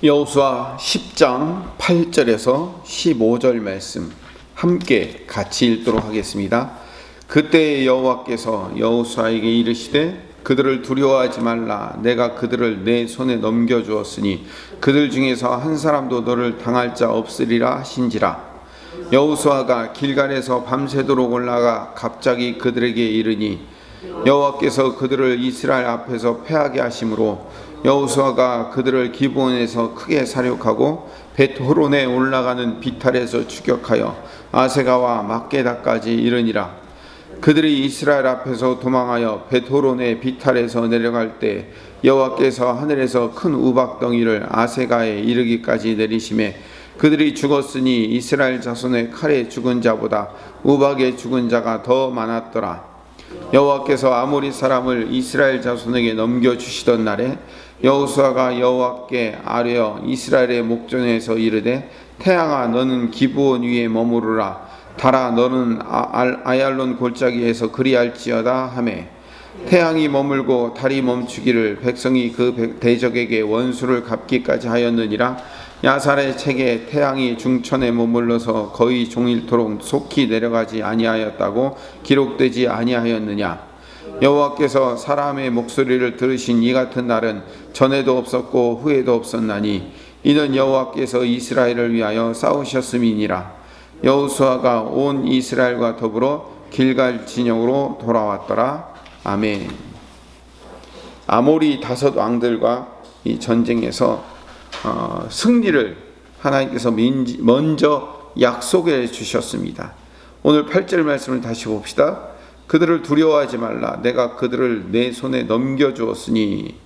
여호수아 10장 8절에서 15절 말씀 함께 같이 읽도록 하겠습니다. 그때 여호와께서 여호수아에게 이르시되 그들을 두려워하지 말라 내가 그들을 내 손에 넘겨 주었으니 그들 중에서 한 사람도 너를 당할 자 없으리라 하신지라 여호수아가 길갈에서 밤새도록 올라가 갑자기 그들에게 이르니 여호와께서 그들을 이스라엘 앞에서 패하게 하심으로 여호수아가 그들을 기브온에서 크게 사륙하고 벳호론에 올라가는 비탈에서 추격하여 아세가와 막게다까지 이르니라. 그들이 이스라엘 앞에서 도망하여 벳호론의 비탈에서 내려갈 때 여호와께서 하늘에서 큰 우박덩이를 아세가에 이르기까지 내리심에 그들이 죽었으니 이스라엘 자손의 칼에 죽은 자보다 우박에 죽은 자가 더 많았더라. 여호와께서 아모리 사람을 이스라엘 자손에게 넘겨 주시던 날에 여호수아가 여호와께 아뢰어 이스라엘의 목전에서 이르되 태양아 너는 기브온 위에 머무르라. 달아 너는 아- 알- 아얄론 골짜기에서 그리할지어다 하매. 태양이 머물고 달이 멈추기를 백성이 그 백- 대적에게 원수를 갚기까지 하였느니라. 야살의 책에 태양이 중천에 머물러서 거의 종일토록 속히 내려가지 아니하였다고 기록되지 아니하였느냐 여호와께서 사람의 목소리를 들으신 이 같은 날은 전에도 없었고 후에도 없었나니 이는 여호와께서 이스라엘을 위하여 싸우셨음이니라 여호수아가 온 이스라엘과 더불어 길갈 진영으로 돌아왔더라 아멘 아모리 다섯 왕들과 이 전쟁에서 어, 승리를 하나님께서 먼저 약속해 주셨습니다. 오늘 8절 말씀을 다시 봅시다. 그들을 두려워하지 말라. 내가 그들을 내 손에 넘겨 주었으니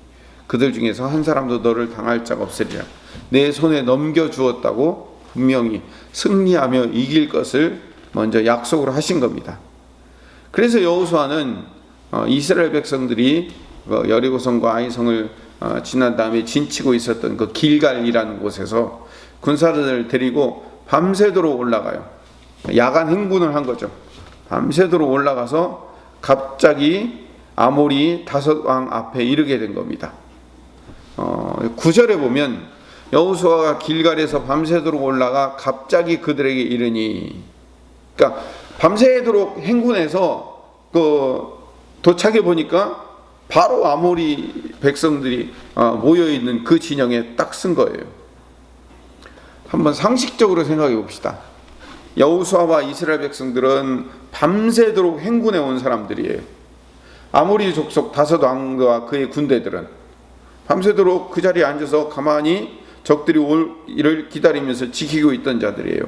그들 중에서 한 사람도 너를 당할 자가 없으리라. 내 손에 넘겨 주었다고 분명히 승리하며 이길 것을 먼저 약속을 하신 겁니다. 그래서 여호수아는 어, 이스라엘 백성들이 그 여리고성과 아이성을 어, 지난 다음에 진치고 있었던 그 길갈이라는 곳에서 군사들을 데리고 밤새도록 올라가요. 야간 행군을 한 거죠. 밤새도록 올라가서 갑자기 아모리 다섯 왕 앞에 이르게 된 겁니다. 어, 9절에 보면 여호수아가 길갈에서 밤새도록 올라가 갑자기 그들에게 이르니 그러니까 밤새도록 행군해서 그 도착해 보니까 바로 아모리 백성들이 어, 모여 있는 그 진영에 딱 쓴 거예요. 한번 상식적으로 생각해 봅시다. 여호수아와 이스라엘 백성들은 밤새도록 행군해 온 사람들이에요. 아모리 족속 다섯 왕과 그의 군대들은 밤새도록 그 자리에 앉아서 가만히 적들이 올 일을 기다리면서 지키고 있던 자들이에요.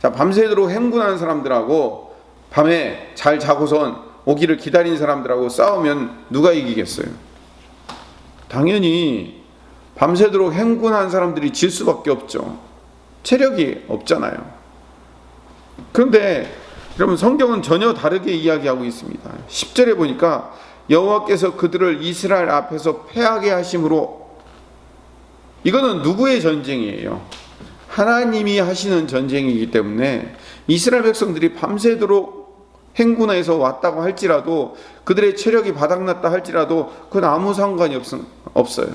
자, 밤새도록 행군한 사람들하고 밤에 잘 자고선 오기를 기다린 사람들하고 싸우면 누가 이기겠어요? 당연히 밤새도록 행군한 사람들이 질 수밖에 없죠. 체력이 없잖아요. 그런데 여러분 성경은 전혀 다르게 이야기하고 있습니다. 10절에 보니까 여호와께서 그들을 이스라엘 앞에서 패하게 하심으로 이거는 누구의 전쟁이에요? 하나님이 하시는 전쟁이기 때문에 이스라엘 백성들이 밤새도록 행군해서 왔다고 할지라도 그들의 체력이 바닥났다 할지라도 그건 아무 상관이 없, 없어요.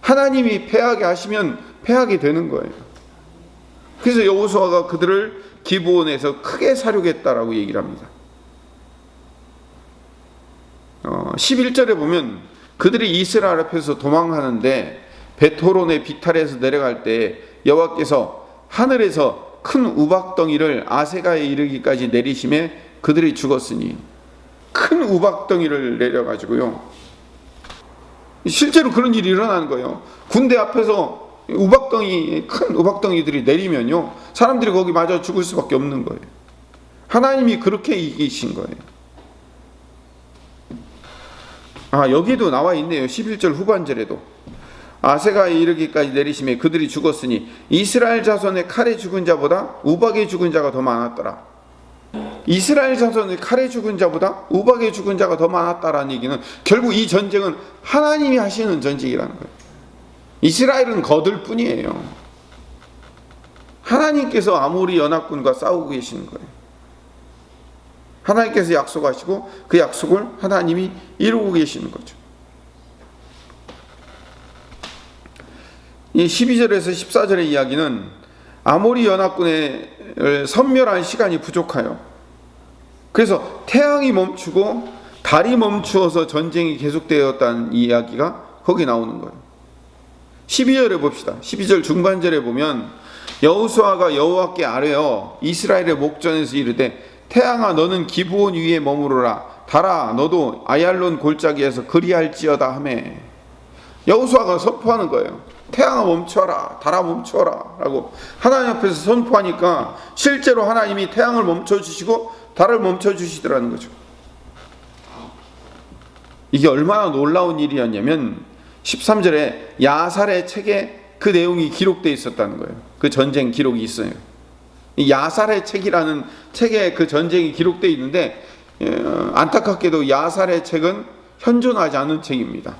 하나님이 패하게 하시면 패하게 되는 거예요. 그래서 여호수아가 그들을 기브온에서 크게 사륙했다라고 얘기를 합니다. 어, 11절에 보면 그들이 이스라엘 앞에서 도망하는데 베토론의 비탈에서 내려갈 때 여호와께서 하늘에서 큰 우박덩이를 아세가에 이르기까지 내리심에 그들이 죽었으니 큰 우박덩이를 내려가지고요. 실제로 그런 일이 일어나는 거예요. 군대 앞에서 우박덩이 큰 우박덩이들이 내리면요 사람들이 거기 맞아 죽을 수밖에 없는 거예요. 하나님이 그렇게 이기신 거예요. 아 여기도 나와 있네요. 11절 후반절에도 아세가에 이르기까지 내리심에 그들이 죽었으니 이스라엘 자손의 칼에 죽은 자보다 우박에 죽은 자가 더 많았더라. 이스라엘 자손의 칼에 죽은 자보다 우박에 죽은 자가 더 많았다라는 얘기는 결국 이 전쟁은 하나님이 하시는 전쟁이라는 거예요. 이스라엘은 거들 뿐이에요. 하나님께서 아모리 연합군과 싸우고 계시는 거예요. 하나님께서 약속하시고 그 약속을 하나님이 이루고 계시는 거죠. 이 12절에서 14절의 이야기는 아모리 연합군의 선멸한 시간이 부족하여 그래서 태양이 멈추고 달이 멈추어서 전쟁이 계속되었다는 이야기가 거기 나오는 거예요. 12절에 봅시다. 12절 중반절에 보면 여호수아가 여호와께 아뢰어 이스라엘의 목전에서 이르되 태양아 너는 기브온 위에 머무르라 달아 너도 아얄론 골짜기에서 그리할지어다 하매 여호수아가 선포하는 거예요. 태양아 멈춰라 달아 멈춰라 라고 하나님 앞에서 선포하니까 실제로 하나님이 태양을 멈춰 주시고 달을 멈춰 주시더라는 거죠. 이게 얼마나 놀라운 일이었냐면 13절에 야살의 책에 그 내용이 기록되어 있었다는 거예요. 그 전쟁 기록이 있어요. 이 야살의 책이라는 책에 그 전쟁이 기록되어 있는데 어, 안타깝게도 야살의 책은 현존하지 않은 책입니다.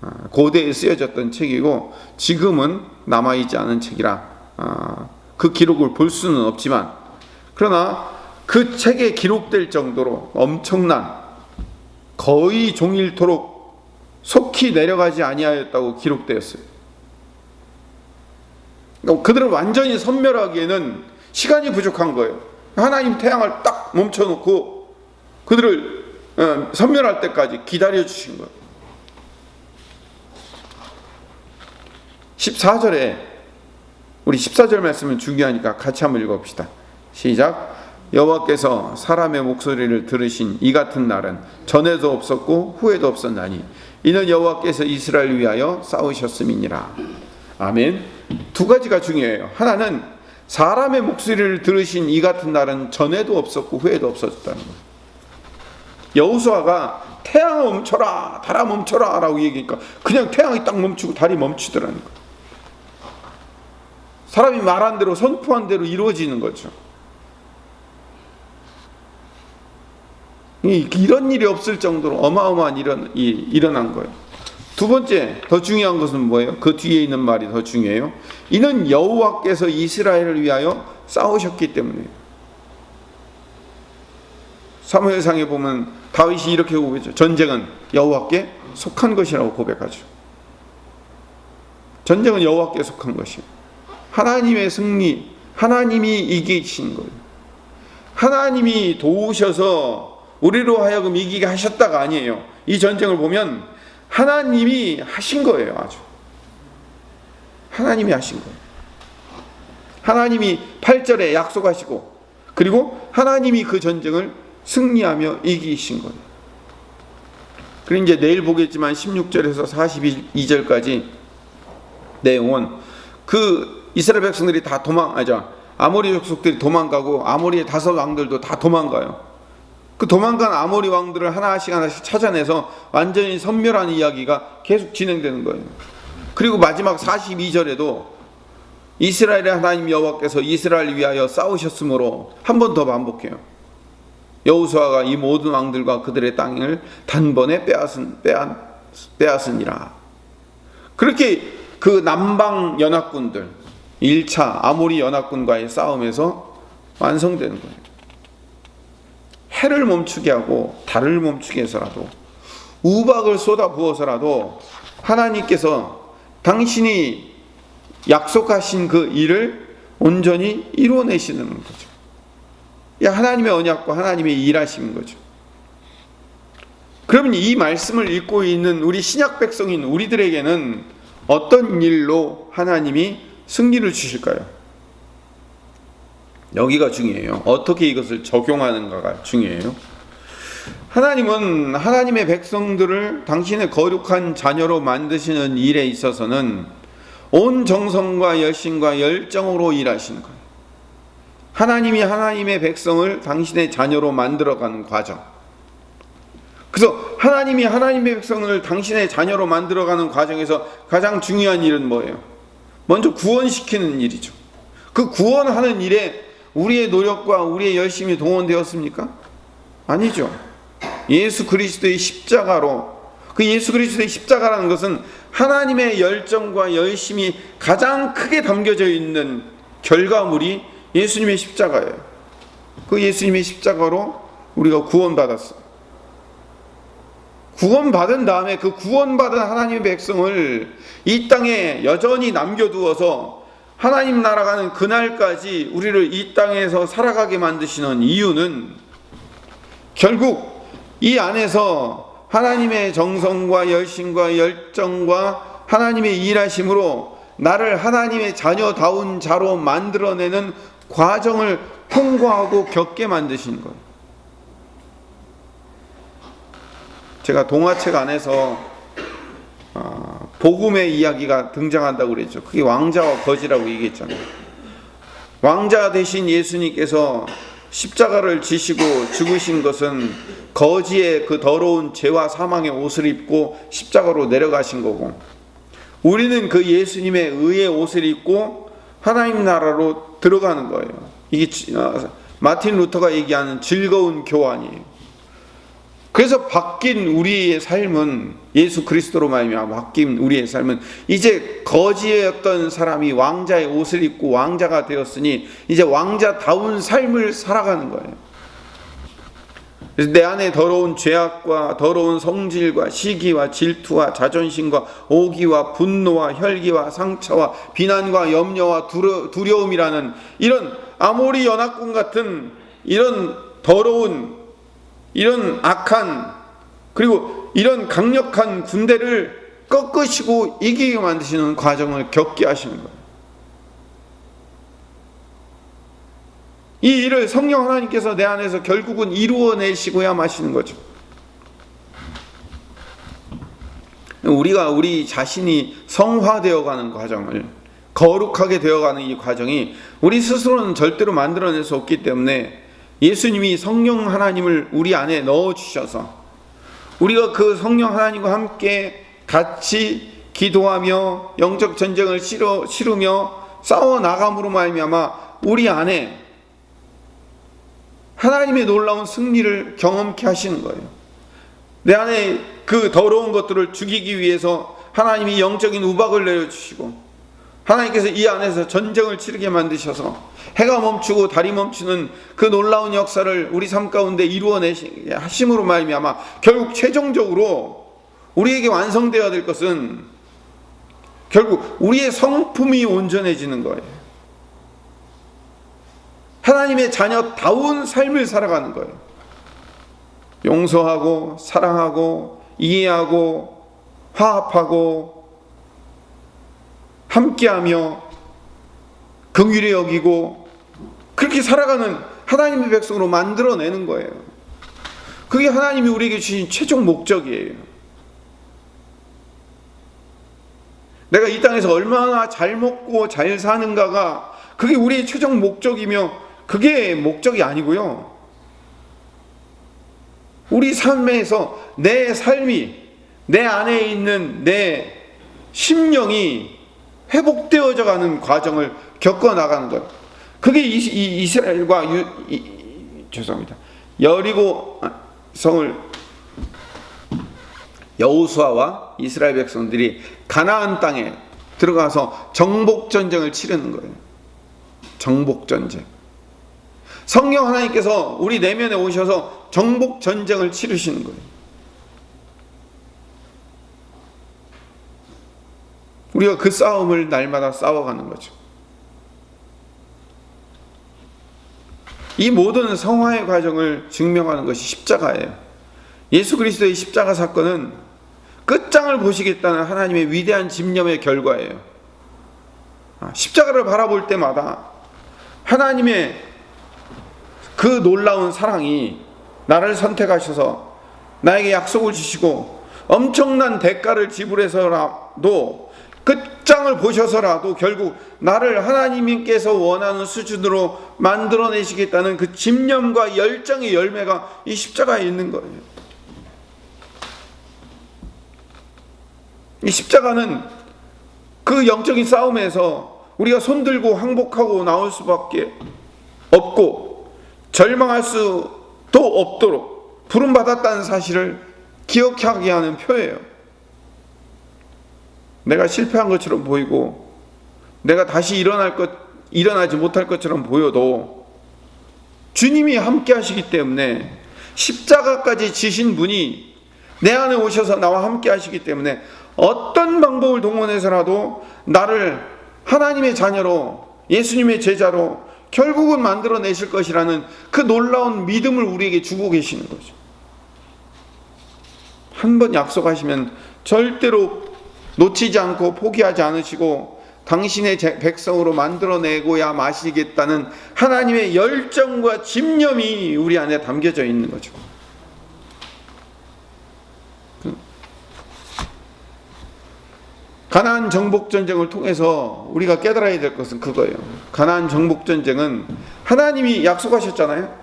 아, 고대에 쓰여졌던 책이고 지금은 남아있지 않은 책이라 아, 그 기록을 볼 수는 없지만 그러나 그 책에 기록될 정도로 엄청난 거의 종일토록 속히 내려가지 아니하였다고 기록되었어요. 그러니까 그들을 완전히 선멸하기에는 시간이 부족한 거예요. 하나님 태양을 딱 멈춰놓고 그들을 어, 선멸할 때까지 기다려 주신 거예요. 14절에 우리 14절 말씀은 중요하니까 같이 한번 읽어봅시다. 시작. 여호와께서 사람의 목소리를 들으신 이 같은 날은 전에도 없었고 후에도 없었나니 이는 여호와께서 이스라엘 위하여 싸우셨음이니라. 아멘. 두 가지가 중요해요. 하나는 사람의 목소리를 들으신 이 같은 날은 전에도 없었고 후에도 없었다는 거예요. 여호수아가 태양아 멈춰라, 달아 멈춰라 라고 얘기니까 그냥 태양이 딱 멈추고 달이 멈추더라는 거예요. 사람이 말한 대로 선포한 대로 이루어지는 거죠. 이런 일이 없을 정도로 어마어마한 일은 일어난 거예요. 두 번째 더 중요한 것은 뭐예요? 그 뒤에 있는 말이 더 중요해요. 이는 여호와께서 이스라엘을 위하여 싸우셨기 때문이에요. 사무엘상에 보면 다윗이 이렇게 고백하죠. 전쟁은 여호와께 속한 것이라고 고백하죠. 전쟁은 여호와께 속한 것이. 하나님의 승리, 하나님이 이기신 거예요. 하나님이 도우셔서 우리로 하여금 이기게 하셨다가 아니에요. 이 전쟁을 보면 하나님이 하신 거예요, 아주. 하나님이 하신 거예요. 하나님이 8절에 약속하시고, 그리고 하나님이 그 전쟁을 승리하며 이기신 거예요. 그리고 이제 내일 보겠지만 16절에서 42절까지 내용은 그 이스라엘 백성들이 다 도망, 아죠. 아모리 족속들이 도망가고 아모리의 다섯 왕들도 다 도망가요. 그 도망간 아모리 왕들을 하나씩 하나씩 찾아내서 완전히 선멸하는 이야기가 계속 진행되는 거예요. 그리고 마지막 42절에도 이스라엘의 하나님 여호와께서 이스라엘 위하여 싸우셨으므로 한 번 더 반복해요. 여호수아가 이 모든 왕들과 그들의 땅을 단번에 빼앗은 빼앗, 빼앗으니라. 그렇게 그 남방 연합군들 1차 아모리 연합군과의 싸움에서 완성되는 거예요. 해를 멈추게 하고 달을 멈추게 해서라도 우박을 쏟아 부어서라도 하나님께서 당신이 약속하신 그 일을 온전히 이루어내시는 거죠. 하나님의 언약과 하나님의 일하신 거죠. 그러면 이 말씀을 읽고 있는 우리 신약 백성인 우리들에게는 어떤 일로 하나님이 승리를 주실까요? 여기가 중요해요. 어떻게 이것을 적용하는가가 중요해요. 하나님은 하나님의 백성들을 당신의 거룩한 자녀로 만드시는 일에 있어서는 온 정성과 열심과 열정으로 일하시는 거예요. 하나님이 하나님의 백성을 당신의 자녀로 만들어가는 과정. 그래서 하나님이 하나님의 백성을 당신의 자녀로 만들어가는 과정에서 가장 중요한 일은 뭐예요? 먼저 구원시키는 일이죠. 그 구원하는 일에 우리의 노력과 우리의 열심이 동원되었습니까? 아니죠. 예수 그리스도의 십자가로 그 예수 그리스도의 십자가라는 것은 하나님의 열정과 열심이 가장 크게 담겨져 있는 결과물이 예수님의 십자가예요. 그 예수님의 십자가로 우리가 구원받았어. 구원받은 다음에 그 구원받은 하나님의 백성을 이 땅에 여전히 남겨두어서 하나님 나라가는 그날까지 우리를 이 땅에서 살아가게 만드시는 이유는 결국 이 안에서 하나님의 정성과 열심과 열정과 하나님의 일하심으로 나를 하나님의 자녀다운 자로 만들어내는 과정을 통과하고 겪게 만드신 거예요. 제가 동화책 안에서 어, 복음의 이야기가 등장한다고 그랬죠. 그게 왕자와 거지라고 얘기했잖아요. 왕자 대신 예수님께서 십자가를 지시고 죽으신 것은 거지의 그 더러운 죄와 사망의 옷을 입고 십자가로 내려가신 거고 우리는 그 예수님의 의의 옷을 입고 하나님 나라로 들어가는 거예요. 이게 어, 마틴 루터가 얘기하는 즐거운 교환이에요. 그래서 바뀐 우리의 삶은 예수 그리스도로 말미암아 바뀐 우리의 삶은 이제 거지였던 사람이 왕자의 옷을 입고 왕자가 되었으니 이제 왕자다운 삶을 살아가는 거예요. 내 안에 더러운 죄악과 더러운 성질과 시기와 질투와 자존심과 오기와 분노와 혈기와 상처와 비난과 염려와 두려움이라는 이런 아모리 연합군 같은 이런 더러운 이런 악한 그리고 이런 강력한 군대를 꺾으시고 이기게 만드시는 과정을 겪게 하시는 거예요. 이 일을 성령 하나님께서 내 안에서 결국은 이루어내시고야 마시는 거죠. 우리가 우리 자신이 성화되어 가는 과정을 거룩하게 되어 가는 이 과정이 우리 스스로는 절대로 만들어낼 수 없기 때문에 예수님이 성령 하나님을 우리 안에 넣어 주셔서 우리가 그 성령 하나님과 함께 같이 기도하며 영적 전쟁을 치러, 치르며 싸워 나감으로 말미암아 우리 안에 하나님의 놀라운 승리를 경험케 하시는 거예요. 내 안에 그 더러운 것들을 죽이기 위해서 하나님이 영적인 우박을 내려 주시고 하나님께서 이 안에서 전쟁을 치르게 만드셔서 해가 멈추고 달이 멈추는 그 놀라운 역사를 우리 삶 가운데 이루어내시 하심으로 말미암아 결국 최종적으로 우리에게 완성되어야 될 것은 결국 우리의 성품이 온전해지는 거예요. 하나님의 자녀다운 삶을 살아가는 거예요. 용서하고 사랑하고 이해하고 화합하고 함께하며 긍휼히 여기고 그렇게 살아가는 하나님의 백성으로 만들어내는 거예요. 그게 하나님이 우리에게 주신 최종 목적이에요. 내가 이 땅에서 얼마나 잘 먹고 잘 사는가가 그게 우리의 최종 목적이며 그게 목적이 아니고요. 우리 삶에서 내 삶이 내 안에 있는 내 심령이 회복되어져 가는 과정을 겪어 나가는 것. 그게 이, 스라엘과 유, 이, 죄송합니다. 여리고 성을 여우수아와 이스라엘 백성들이 가나안 땅에 들어가서 정복 전쟁을 치르는 거예요. 정복 전쟁. 성령 하나님께서 우리 내면에 오셔서 정복 전쟁을 치르시는 거예요. 우리가 그 싸움을 날마다 싸워가는 거죠. 이 모든 성화의 과정을 증명하는 것이 십자가예요. 예수 그리스도의 십자가 사건은 끝장을 보시겠다는 하나님의 위대한 집념의 결과예요. 아, 십자가를 바라볼 때마다 하나님의 그 놀라운 사랑이 나를 선택하셔서 나에게 약속을 주시고 엄청난 대가를 지불해서라도 끝장을 보셔서라도 결국 나를 하나님께서 원하는 수준으로 만들어내시겠다는 그 집념과 열정의 열매가 이 십자가에 있는 거예요. 이 십자가는 그 영적인 싸움에서 우리가 손들고 항복하고 나올 수밖에 없고 절망할 수도 없도록 부름받았다는 사실을 기억하게 하는 표예요. 내가 실패한 것처럼 보이고 내가 다시 일어날 것 일어나지 못할 것처럼 보여도 주님이 함께 하시기 때문에 십자가까지 지신 분이 내 안에 오셔서 나와 함께 하시기 때문에 어떤 방법을 동원해서라도 나를 하나님의 자녀로 예수님의 제자로 결국은 만들어내실 것이라는 그 놀라운 믿음을 우리에게 주고 계시는 거죠. 한 번 약속하시면 절대로 놓치지 않고 포기하지 않으시고 당신의 제- 백성으로 만들어내고야 마시겠다는 하나님의 열정과 집념이 우리 안에 담겨져 있는 거죠. 가나안 정복 전쟁을 통해서 우리가 깨달아야 될 것은 그거예요. 가나안 정복 전쟁은 하나님이 약속하셨잖아요.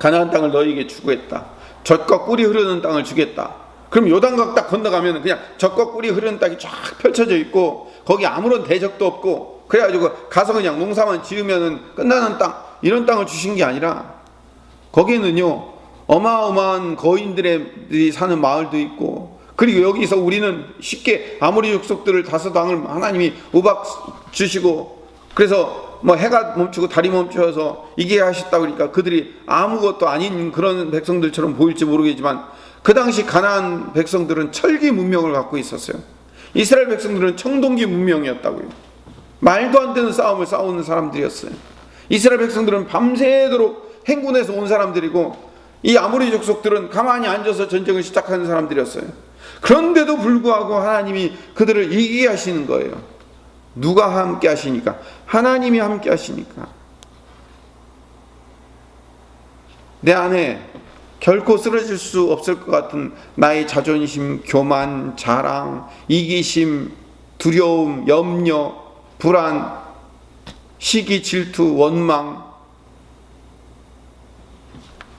가나안 땅을 너희에게 주겠다. 젖과 꿀이 흐르는 땅을 주겠다. 그럼 요단강 딱 건너가면 그냥 젖과 꿀이 흐르는 땅이 쫙 펼쳐져 있고 거기 아무런 대적도 없고 그래가지고 가서 그냥 농사만 지으면은 끝나는 땅 이런 땅을 주신 게 아니라 거기는요 어마어마한 거인들이 사는 마을도 있고 그리고 여기서 우리는 쉽게 아무리 족속들을 다섯 당을 하나님이 우박 주시고 그래서 뭐 해가 멈추고 달이 멈춰서 이게 하셨다 그러니까 그들이 아무것도 아닌 그런 백성들처럼 보일지 모르겠지만 그 당시 가나안 백성들은 철기 문명을 갖고 있었어요. 이스라엘 백성들은 청동기 문명이었다고요. 말도 안 되는 싸움을 싸우는 사람들이었어요. 이스라엘 백성들은 밤새도록 행군해서 온 사람들이고 이 아모리 족속들은 가만히 앉아서 전쟁을 시작하는 사람들이었어요. 그런데도 불구하고 하나님이 그들을 이기게 하시는 거예요. 누가 함께 하시니까? 하나님이 함께 하시니까. 내 안에 결코 쓰러질 수 없을 것 같은 나의 자존심, 교만, 자랑, 이기심, 두려움, 염려, 불안, 시기, 질투, 원망,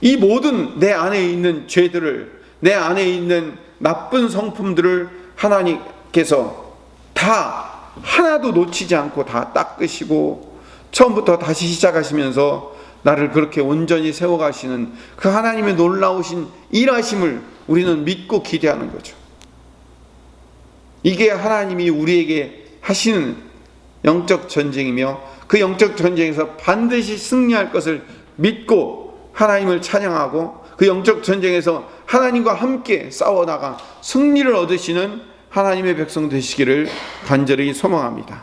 이 모든 내 안에 있는 죄들을, 내 안에 있는 나쁜 성품들을 하나님께서 다 하나도 놓치지 않고 다 닦으시고 처음부터 다시 시작하시면서 나를 그렇게 온전히 세워가시는 그 하나님의 놀라우신 일하심을 우리는 믿고 기대하는 거죠. 이게 하나님이 우리에게 하시는 영적 전쟁이며 그 영적 전쟁에서 반드시 승리할 것을 믿고 하나님을 찬양하고 그 영적 전쟁에서 하나님과 함께 싸워나가 승리를 얻으시는 하나님의 백성 되시기를 간절히 소망합니다.